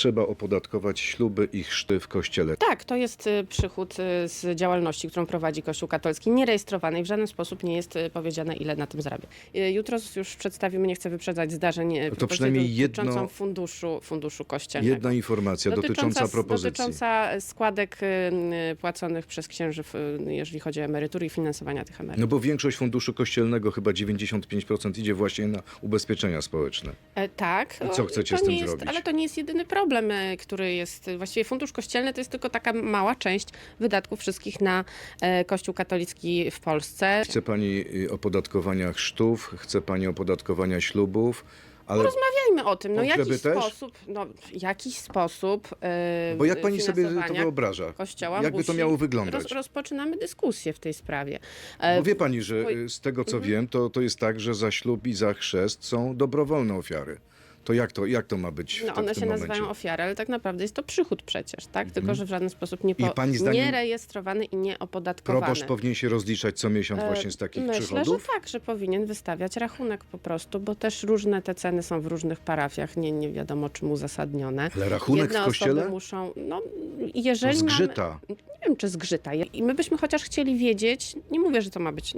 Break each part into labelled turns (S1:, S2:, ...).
S1: trzeba opodatkować śluby i chrzty w kościele.
S2: Tak, to jest y, przychód y, z działalności, którą prowadzi Kościół katolicki, nierejestrowany i w żaden sposób nie jest y, powiedziane, ile na tym zarabia. Y, Jutro już przedstawimy, nie chcę wyprzedzać zdarzeń, y, propozycję
S1: przynajmniej jedno-
S2: dotyczącą funduszu, funduszu kościelnego.
S1: Jedna informacja dotycząca propozycji.
S2: dotycząca składek y, y, płaconych przez księży, w- y, jeżeli chodzi o emerytury i finansowania tych emerytur.
S1: No bo większość funduszu kościelnego, chyba 95% idzie właśnie na ubezpieczenia społeczne.
S2: E, Tak.
S1: I co
S2: o,
S1: chcecie
S2: to
S1: z tym
S2: nie jest,
S1: zrobić?
S2: Ale to nie jest jedyny problem, e, który jest. Właściwie fundusz kościelny to jest tylko taka mała część wydatków wszystkich na e, Kościół katolicki w Polsce.
S1: Chce pani y, opodatkowania chrztów, chce pani opodatkowania ślubów, ale
S2: Rozmawiajmy o tym. No jakiś
S1: też?
S2: sposób, no jakiś sposób. e,
S1: bo jak pani sobie to wyobraża?
S2: Kościoła
S1: Jakby to miało wyglądać?
S2: Roz, rozpoczynamy dyskusję w tej sprawie. E,
S1: Bo wie pani, że y, z tego co
S2: Mhm.
S1: wiem, to, to jest tak, że za ślub i za chrzest są dobrowolne ofiary. To jak to, jak to ma być w,
S2: No
S1: te-
S2: one
S1: w
S2: się
S1: momencie?
S2: nazywają ofiary, ale tak naprawdę jest to przychód przecież, tak? Tylko, że w żaden sposób nie, po,
S1: pani zdaniem
S2: nierejestrowany i nieopodatkowany.
S1: Proboszcz powinien się rozliczać co miesiąc
S2: E,
S1: właśnie z takich
S2: Myślę,
S1: przychodów?
S2: że tak, że powinien wystawiać rachunek po prostu, bo też różne te ceny są w różnych parafiach, nie, nie wiadomo czym uzasadnione.
S1: Ale rachunek
S2: Jedne
S1: w kościele?
S2: osoby muszą, no jeżeli
S1: To
S2: mamy-
S1: zgrzyta.
S2: nie wiem, czy zgrzyta. I my byśmy chociaż chcieli wiedzieć, nie mówię, że to ma być,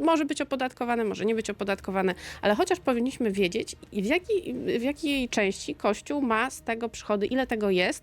S2: może być opodatkowane, może nie być opodatkowane, ale chociaż powinniśmy wiedzieć, i w jakiej, w jakiej części Kościół ma z tego przychody, ile tego jest